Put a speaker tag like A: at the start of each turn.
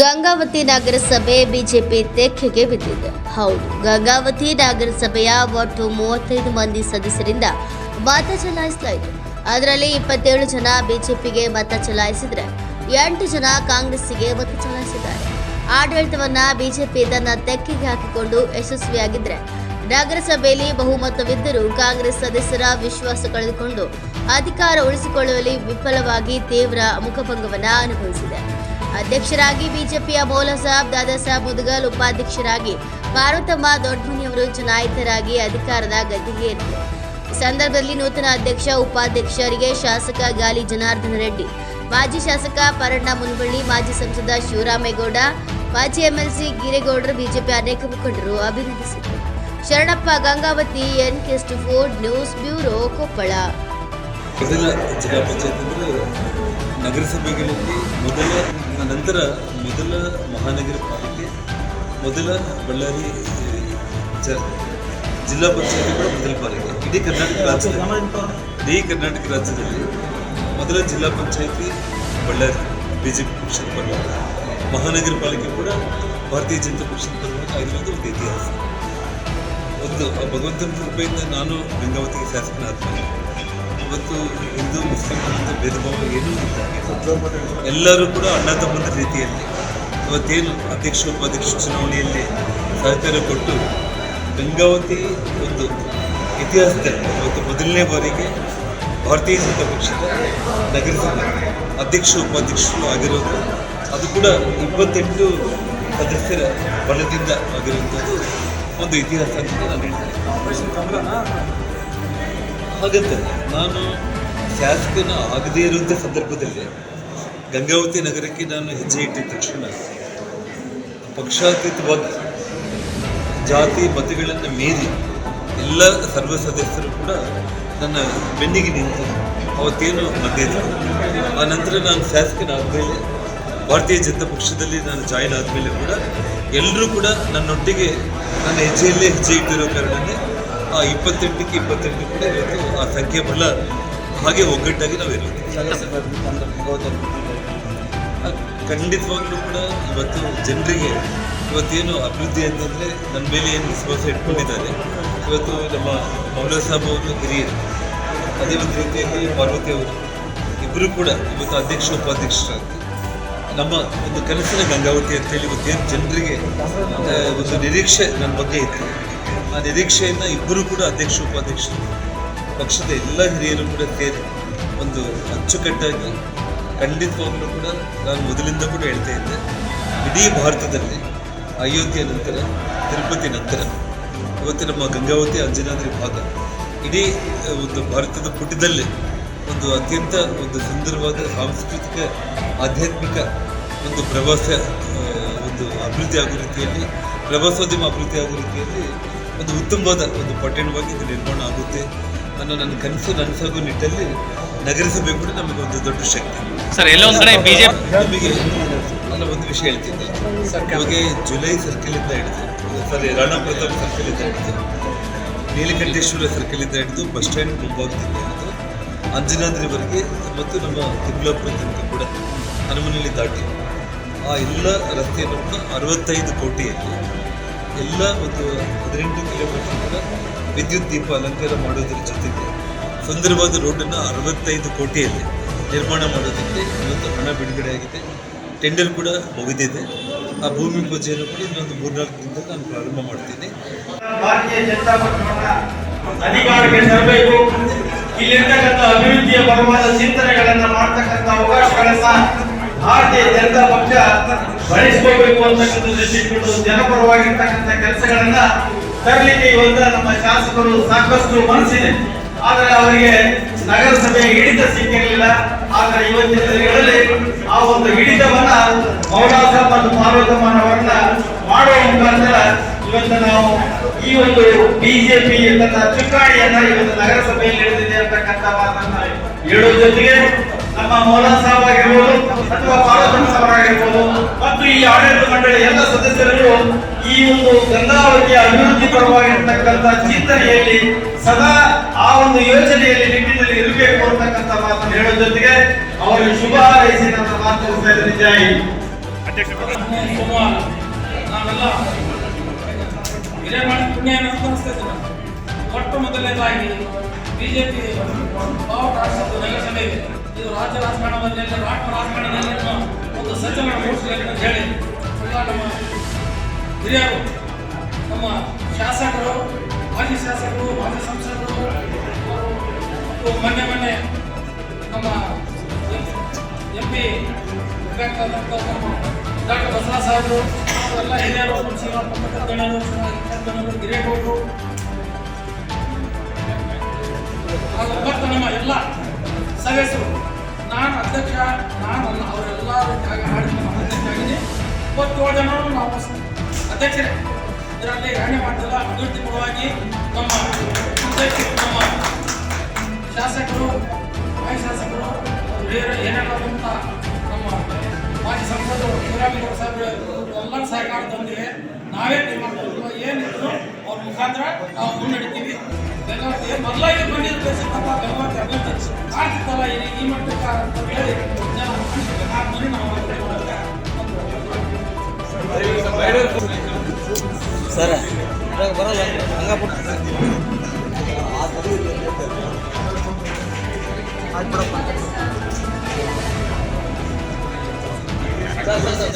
A: ಗಂಗಾವತಿ ನಗರಸಭೆ ಬಿಜೆಪಿ ತೆಕ್ಕೆಗೆ ಬಿದ್ದಿದೆ. ಹೌದು, ಗಂಗಾವತಿ ನಗರಸಭೆಯ ಒಟ್ಟು ಮೂವತ್ತೈದು ಮಂದಿ ಸದಸ್ಯರಿಂದ ಮತ ಚಲಾಯಿಸಲಾಯಿತು. ಅದರಲ್ಲಿ ಇಪ್ಪತ್ತೇಳು ಜನ ಬಿಜೆಪಿಗೆ ಮತ ಚಲಾಯಿಸಿದ್ರೆ ಎಂಟು ಜನ ಕಾಂಗ್ರೆಸ್ಸಿಗೆ ಮತ ಚಲಾಯಿಸಿದ್ದಾರೆ. ಆಡಳಿತವನ್ನ ಬಿಜೆಪಿ ತನ್ನ ತೆಕ್ಕೆಗೆ ಹಾಕಿಕೊಂಡು ಯಶಸ್ವಿಯಾಗಿದ್ರೆ ನಗರಸಭೆಯಲ್ಲಿ ಬಹುಮತವಿದ್ದರೂ ಕಾಂಗ್ರೆಸ್ ಸದಸ್ಯರ ವಿಶ್ವಾಸ ಕಳೆದುಕೊಂಡು ಅಧಿಕಾರ ಉಳಿಸಿಕೊಳ್ಳುವಲ್ಲಿ ವಿಫಲವಾಗಿ ತೀವ್ರ ಮುಖಭಂಗವನ್ನ ಅನುಭವಿಸಿದೆ. ಅಧ್ಯಕ್ಷರಾಗಿ ಬಿಜೆಪಿಯ ದಾದಾ ಸಾಹಬ್ ಉದ್ಗಲ್ ಉಪಾಧ್ಯಕ್ಷರಾಗಿ ಪಾರ್ವತಮ್ಮ ದೊಡ್ಡಮನಿಯವರು ಚುನಾಯಿತರಾಗಿ ಅಧಿಕಾರದ ಗದ್ದಿಗೆ ಈ ಸಂದರ್ಭದಲ್ಲಿ ನೂತನ ಅಧ್ಯಕ್ಷ, ಉಪಾಧ್ಯಕ್ಷರಿಗೆ ಶಾಸಕ ಗಾಲಿ ಜನಾರ್ದನ ರೆಡ್ಡಿ, ಮಾಜಿ ಶಾಸಕ ಪರಣ್ಣ ಮುನ್ಬಳ್ಳಿ ಮಾಜಿ ಸಂಸದ ಶಿವರಾಮೇಗೌಡ ಮಾಜಿ ಎಂಎಲ್ಸಿ ಗಿರೇಗೌಡರು ಬಿಜೆಪಿ ಅನೇಕ ಮುಖಂಡರು ಅಭಿನಂದಿಸಿದರು. Sharanappa Gangavathi, N Ford news bureau Koppal.
B: ಮೊದಲ ಜಿಲ್ಲಾ ಪಂಚಾಯತ್ ಅಂದರೆ ನಗರಸಭೆಗಳಲ್ಲಿ ಮೊದಲ ನಂತರ ಮೊದಲ ಮಹಾನಗರ ಪಾಲಿಕೆ, ಮೊದಲ ಬಳ್ಳಾರಿ ಜಿಲ್ಲಾ ಪಂಚಾಯತ್ಗಳ ಮೊದಲ ಪಾಲಿಕೆ. ಇಡೀ ಕರ್ನಾಟಕ ರಾಜ್ಯದಲ್ಲಿ. ಇಡೀ ಕರ್ನಾಟಕ ರಾಜ್ಯದಲ್ಲಿ ಮೊದಲ ಜಿಲ್ಲಾ ಪಂಚಾಯತಿ, ಬಳ್ಳಾರಿ ಬಿ ಜೆ ಪಿ ಪಕ್ಷದ ಪರವಾಗಿ. ಮಹಾನಗರ ಪಾಲಿಕೆ ಕೂಡ ಭಾರತೀಯ ಜನತಾ ಪಕ್ಷದ ಪರವಾಗಿ ಆಗಿರೋದು ಒಂದು ಇತಿಹಾಸ. ಒಂದು ಭಗವಂತನ ಕೃಪೆಯಿಂದ ನಾನು ಗಂಗಾವತಿಗೆ ಶಾಸಕನಾದ್ಮೇಲೆ ಇವತ್ತು ಹಿಂದೂ, ಮುಸ್ಲಿಂ ಅಂತ ಭೇದ ಭಾವ ಏನೂ ಇಲ್ಲ. ಎಲ್ಲರೂ ಕೂಡ ಅಣ್ಣ ತಮ್ಮದ ರೀತಿಯಲ್ಲಿ ಇವತ್ತೇನು ಅಧ್ಯಕ್ಷ, ಉಪಾಧ್ಯಕ್ಷ ಚುನಾವಣೆಯಲ್ಲಿ ಸಹಕಾರ ಕೊಟ್ಟು ಗಂಗಾವತಿ ಒಂದು ಇತಿಹಾಸದಲ್ಲಿ ಇವತ್ತು ಮೊದಲನೇ ಬಾರಿಗೆ ಭಾರತೀಯ ಜನತಾ ಪಕ್ಷದ ನಗರಸಭೆ ಅಧ್ಯಕ್ಷ, ಉಪಾಧ್ಯಕ್ಷರು ಆಗಿರೋದು. ಅದು ಕೂಡ ಇಪ್ಪತ್ತೆಂಟು ಸದಸ್ಯರ ಬಲದಿಂದ ಆಗಿರುವಂಥದ್ದು ಒಂದು ಇತಿಹಾಸ ಅಂತ ನಾನು ಹೇಳ್ತೇನೆ. ಹಾಗಂತ ನಾನು ಶಾಸಕನ ಆಗದೇ ಇರುವಂಥ ಸಂದರ್ಭದಲ್ಲಿ ಗಂಗಾವತಿ ನಗರಕ್ಕೆ ನಾನು ಹೆಜ್ಜೆ ಇಟ್ಟಿದ ತಕ್ಷಣ ಪಕ್ಷಾತೀತವಾಗಿ ಜಾತಿ ಮತಗಳನ್ನು ಮೀರಿ ಎಲ್ಲ ಸರ್ವ ಸದಸ್ಯರು ಕೂಡ ನನ್ನ ಬೆನ್ನಿಗೆ ನಿಂತು ಅವತ್ತೇನು ಮಧ್ಯದ ಆ ನಂತರ ನಾನು ಶಾಸಕನಾದಮೇಲೆ ಭಾರತೀಯ ಜನತಾ ಪಕ್ಷದಲ್ಲಿ ನಾನು ಜಾಯಿನ್ ಆದಮೇಲೆ ಕೂಡ ಎಲ್ಲರೂ ಕೂಡ ನನ್ನೊಟ್ಟಿಗೆ ನನ್ನ ಹೆಜ್ಜೆಯಲ್ಲೇ ಹೆಜ್ಜೆ ಇಟ್ಟಿರೋ ಕಾರಣನೇ ಆ ಇಪ್ಪತ್ತೆಂಟಕ್ಕೆ ಇಪ್ಪತ್ತೆಂಟು ಕೂಡ ಇವತ್ತು ಆ ಸಂಖ್ಯೆ ಬಲ ಹಾಗೆ ಒಗ್ಗಟ್ಟಾಗಿ ನಾವಿರೋದು ಖಂಡಿತವಾಗ್ಲೂ ಕೂಡ ಇವತ್ತು ಜನರಿಗೆ ಇವತ್ತೇನು ಅಭಿವೃದ್ಧಿ ಅಂತಂದರೆ ನನ್ನ ಮೇಲೆ ಏನು ವಿಶ್ವಾಸ ಇಟ್ಕೊಂಡಿದ್ದಾರೆ. ಇವತ್ತು ನಮ್ಮ ಮೌಲ ಸಾಬ್ ಅವರು ಹಿರಿಯರು, ಅದೇ ಒಂದು ರೀತಿಯಲ್ಲಿ ಪಾರ್ವತಿ ಅವರು ಇಬ್ಬರು ಕೂಡ ಇವತ್ತು ಅಧ್ಯಕ್ಷ, ಉಪಾಧ್ಯಕ್ಷರಾಗಿ ನಮ್ಮ ಒಂದು ಕನಸಿನ ಗಂಗಾವತಿ ಅಂತೇಳಿ ಇವತ್ತೇನು ಜನರಿಗೆ ಒಂದು ನಿರೀಕ್ಷೆ ನನ್ನ ಬಗ್ಗೆ ಇತ್ತು ನಿರೀಕ್ಷೆಯನ್ನು ಇಬ್ಬರು ಕೂಡ ಅಧ್ಯಕ್ಷ, ಉಪಾಧ್ಯಕ್ಷರು, ಪಕ್ಷದ ಎಲ್ಲ ಹಿರಿಯರು ಕೂಡ ಸೇರಿ ಒಂದು ಅಚ್ಚುಕಟ್ಟಾಗಿ ಖಂಡಿತವಾಗ್ಲೂ ಕೂಡ ನಾನು ಮೊದಲಿಂದ ಕೂಡ ಹೇಳ್ತಾ ಇದ್ದೆ. ಇಡೀ ಭಾರತದಲ್ಲಿ ಅಯೋಧ್ಯೆ ನಂತರ, ತಿರುಪತಿ ನಂತರ, ಇವತ್ತು ನಮ್ಮ ಗಂಗಾವತಿ, ಅಂಜನಾದ್ರಿ ಭಾಗ, ಇಡೀ ಒಂದು ಭಾರತದ ಪುಟದಲ್ಲೇ ಒಂದು ಅತ್ಯಂತ ಒಂದು ಸುಂದರವಾದ ಸಾಂಸ್ಕೃತಿಕ, ಆಧ್ಯಾತ್ಮಿಕ ಒಂದು ಪ್ರವಾಸ ಒಂದು ಅಭಿವೃದ್ಧಿ ಆಗೋ ರೀತಿಯಲ್ಲಿ, ಪ್ರವಾಸೋದ್ಯಮ ಅಭಿವೃದ್ಧಿ ಆಗೋ ರೀತಿಯಲ್ಲಿ ಒಂದು ಉತ್ತಮವಾದ ಒಂದು ಪಟ್ಟಣವಾಗಿ ಇದು ನಿರ್ಮಾಣ ಆಗುತ್ತೆ ಅನ್ನೋ ನನ್ನ ಕನಸು ನನಸಾಗೋ ನಿಟ್ಟಲ್ಲಿ ನಗರಸಭೆ ಕೂಡ ನಮಗೆ ಒಂದು ದೊಡ್ಡ ಶಕ್ತಿ.
C: ಸರ್ ಎಲ್ಲ ಒಂದ್ ಕಡೆ ಬಿಜೆಪಿ
B: ನಮಗೆ ಅಲ್ಲ ಒಂದು ವಿಷಯ ಹೇಳ್ತೀನಿ. ನಮಗೆ ಜುಲೈ ಸರ್ಕಲಿಂದ ಹಿಡಿದು ಸಾರಿ ರಾಣಾ ಪ್ರತಾಪ್ ಸರ್ಕಲಿಂದ ಹಿಡಿದು ನೀಲಕಂಠೇಶ್ವರ ಸರ್ಕಲಿಂದ ಹಿಡಿದು ಬಸ್ ಸ್ಟ್ಯಾಂಡ್ ಮುಂಭಾಗದಿಂದ ಹಿಡಿದು ಅಂಜನಾದ್ರಿವರೆಗೆ ಮತ್ತು ನಮ್ಮ ತಿಮ್ಲಾಪುರ ತನಕ ಕೂಡ ಹನುಮನಲ್ಲಿ ದಾಟಿ ಆ ಎಲ್ಲ ರಸ್ತೆಯನ್ನು ಅರವತ್ತೈದು ಕೋಟಿಯಲ್ಲಿ ಎಲ್ಲ ಒಂದು ಹದಿನೆಂಟು ಕಿಲೋಮೀಟರ್ ವಿದ್ಯುತ್ ದೀಪ ಅಲಂಕಾರ ಮಾಡೋದ್ರ ಜೊತೆಗೆ ಸುಂದರವಾದ ರೋಡನ್ನು ಅರವತ್ತೈದು ಕೋಟಿಯಲ್ಲಿ ನಿರ್ಮಾಣ ಮಾಡೋದಕ್ಕೆ ಇವತ್ತು ಹಣ ಬಿಡುಗಡೆ ಆಗಿದೆ. ಟೆಂಡರ್ ಕೂಡ ಮುಗಿದಿದೆ. ಆ ಭೂಮಿ ಪೂಜೆಯನ್ನು ಕೂಡ ಇನ್ನೊಂದು ಮೂರ್ನಾಲ್ಕು ದಿನದಲ್ಲಿ ನಾನು ಪ್ರಾರಂಭ ಮಾಡ್ತೀನಿ.
D: ಭಾರತೀಯ ಅಧಿಕಾರಕ್ಕೆ ತರಬೇಕು. ಇಲ್ಲಿರ್ತಕ್ಕಂಥ ಅಭಿವೃದ್ಧಿಯ ಪರವಾದ ಚಿಂತನೆಗಳನ್ನ ಮಾಡ್ತಕ್ಕಂಥ ಅವಕಾಶಗಳನ್ನ ಭಾರತೀಯ ಜನತಾ ಪಕ್ಷ ಬಳಸ್ಕೋಬೇಕು ಅಂತಕ್ಕಂಥ ದೃಷ್ಟಿಕೊಂಡು ಜನಪರವಾಗಿರ್ತಕ್ಕಂಥ ಕೆಲಸಗಳನ್ನ ತರಲಿಕ್ಕೆ ಇವತ್ತ ನಮ್ಮ ಶಾಸಕರು ಸಾಕಷ್ಟು ಮನಸ್ಸಿದೆ. ಆದರೆ ಅವರಿಗೆ ನಗರಸಭೆ ಹಿಡಿತ ಸಿಕ್ಕಿರಲಿಲ್ಲ ಆದರೆ ಇವತ್ತಿನ ದಿನಗಳಲ್ಲಿ ಆ ಒಂದು ಹಿಡಿತವನ್ನ ಮೌಲಾಸ ಮತ್ತು ಪಾರ್ವತಮ್ಮನವರನ್ನ ಮಾಡುವ ಮುಖಾಂತರ ಇವತ್ತು ನಾವು ಈ ಒಂದು ಬಿಜೆಪಿ ತನ್ನ ಚುಕ್ಕಾಣಿಯನ್ನ ಇವತ್ತು ನಗರಸಭೆಯಲ್ಲಿ ಹಿಡಿದಿದೆ ಅಂತಕ್ಕಂಥ ಮಾತನ್ನ ಹೇಳುವ ಜೊತೆಗೆ ನಮ್ಮ ಮೌಲಾ ಸಾಹೇಬ್ ಆಗಿರ್ಬೋದು ಅಥವಾ ಪಾರ್ವತಮ್ಮ ಸಾಹೇಬರಾಗಿರ್ಬೋದು ಮತ್ತು ಈ ಆಡಳಿತ ಮಂಡಳಿ ಎಲ್ಲ ಸದಸ್ಯರು ಈ ಒಂದು ಗಂಗಾವತಿಯ ಅಭಿವೃದ್ಧಿ ಪರವಾಗಿರ್ತಕ್ಕಂಥ ಚಿಂತನೆಯಲ್ಲಿ ಸದಾ ಆ ಒಂದು ಯೋಜನೆಯಲ್ಲಿ ನಿಟ್ಟಿನಲ್ಲಿ ಇರಬೇಕು ಅಂತಕ್ಕಂಥ ಮಾತನ್ನು ಹೇಳೋ ಜೊತೆಗೆ ಅವರಿಗೆ ಶುಭ ಹಾರೈಸಿ ನನ್ನ ಮಾತು ಮುಗಿಸ್ತಾ ಇದ್ದೀನಿ. ಜೈ
E: ನಾವೆಲ್ಲ ಹಿರೇಮಠ ಪುಣ್ಯ ಅಂತ ಅನಿಸ್ತೈತೆ ನನಗೆ. ಮೊಟ್ಟ ಮೊದಲನೇದಾಗಿ ಬಿಜೆಪಿ ರಾಷ್ಟ್ರದ ಇದು ರಾಜ್ಯ ರಾಜಕಾರಣದಲ್ಲಿ ರಾಷ್ಟ್ರ ರಾಜಕಾರಣದಲ್ಲಿ ಒಂದು ಸಜ್ಜನ ಮೂಡಿಸಲಿ ಅಂತ ಹೇಳಿ ನಮ್ಮ ಹಿರಿಯರು, ನಮ್ಮ ಶಾಸಕರು, ಮಾಜಿ ಶಾಸಕರು, ಮಾಜಿ ಸಂಸದರು ಮತ್ತು ಮೊನ್ನೆ ಮೊನ್ನೆ ನಮ್ಮ ಎಂ ಪಿ ಡಾಕ್ಟರ್ ಬಸವರಾಜ ಸಾಹೇಬರು ಎಲ್ಲ ಹಿರಿಯರು ಗಣ್ಯರು ಗಣ್ಯರು ಹಿರೇಗೌಡರು ಹಾಗೂ ಮತ್ತು ನಮ್ಮ ಎಲ್ಲ ಸದಸ್ಯರು ನಾನು ಅಧ್ಯಕ್ಷ, ನಾನು ಅವರೆಲ್ಲ ರೀತಿಯಾಗಿ ಆಡಳಿತ ಮಾಡಿದ್ದೇನೆ ಇಪ್ಪತ್ತೇಳು ಜನ ನಾವು ಅಧ್ಯಕ್ಷರೇ. ಇದರಲ್ಲಿ ಎರಡನೇ ಮಾಡ್ತಿಲ್ಲ ಅಭಿವೃದ್ಧಿ ಪರವಾಗಿ ನಮ್ಮ ಅಧ್ಯಕ್ಷರು, ನಮ್ಮ ಶಾಸಕರು, ಮಾಜಿ ಶಾಸಕರು, ಬೇರೆ ಏನೇನಾದಂಥ ನಮ್ಮ ಮಾಜಿ ಸಂಸದರು, ಶಿವರಾಮೇಗೌಡ ಸಾಹೇಬರು, ಎಲ್ಲರ ಸಹಕಾರದೊಂದಿಗೆ ನಾವೇ ತೀರ್ಮಾನ ಏನಿದ್ರು ಅವ್ರ ಮುಖಾಂತರ ನಾವು ಮುನ್ನಡಿತೀವಿ. ಎಲ್ಲ ಮೊದಲಾಗಿ ಸಿದ್ದಪ್ಪ ಗೌರ್ಮೆಂಟ್ ಸರ್ಕಲ್ ಆಗ್ತಲ್ಲ ಈ ಮಟ್ಟಕ್ಕ ಅಂತ ಹೇಳಿ ಜನ ಆದ್ಮೇಲೆ ನಾವು
F: ಸರ್ ಇದ್ರಾಗ ಬರಲ್ಲ ಹಂಗಾಗ್ಬಿಟ್ಟು ಆಯ್ತು ಬಿಡಪ್ಪ ಸರ್ ಸರ್ ಸರ್